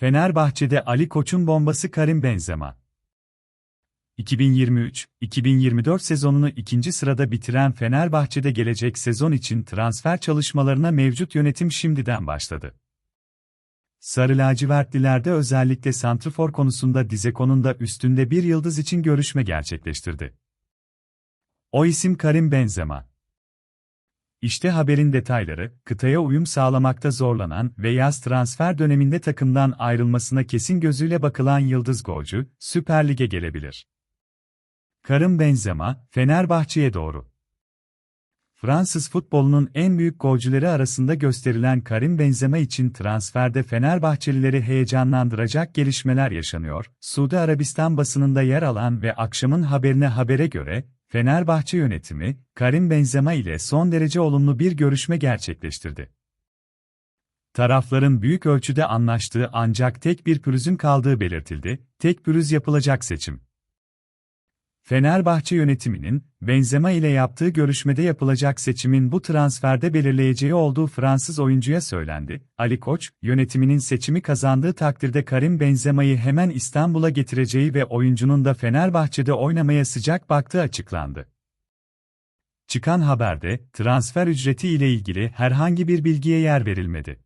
Fenerbahçe'de Ali Koç'un bombası Karim Benzema. 2023-2024 sezonunu ikinci sırada bitiren Fenerbahçe'de gelecek sezon için transfer çalışmalarına mevcut yönetim şimdiden başladı. Sarı lacivertlilerde özellikle santrfor konusunda Dizeko'nun da üstünde bir yıldız için görüşme gerçekleştirdi. O isim Karim Benzema. İşte haberin detayları, kıtaya uyum sağlamakta zorlanan ve yaz transfer döneminde takımdan ayrılmasına kesin gözüyle bakılan yıldız golcü, Süper Lig'e gelebilir. Karim Benzema, Fenerbahçe'ye doğru. Fransız futbolunun en büyük golcüleri arasında gösterilen Karim Benzema için transferde Fenerbahçelileri heyecanlandıracak gelişmeler yaşanıyor. Suudi Arabistan basınında yer alan ve akşamın haberine habere göre, Fenerbahçe yönetimi, Karim Benzema ile son derece olumlu bir görüşme gerçekleştirdi. Tarafların büyük ölçüde anlaştığı ancak tek bir pürüzün kaldığı belirtildi, tek pürüz yapılacak seçim. Fenerbahçe yönetiminin, Benzema ile yaptığı görüşmede yapılacak seçimin bu transferde belirleyeceği olduğu Fransız oyuncuya söylendi. Ali Koç, yönetiminin seçimi kazandığı takdirde Karim Benzema'yı hemen İstanbul'a getireceği ve oyuncunun da Fenerbahçe'de oynamaya sıcak baktığı açıklandı. Çıkan haberde, transfer ücreti ile ilgili herhangi bir bilgiye yer verilmedi.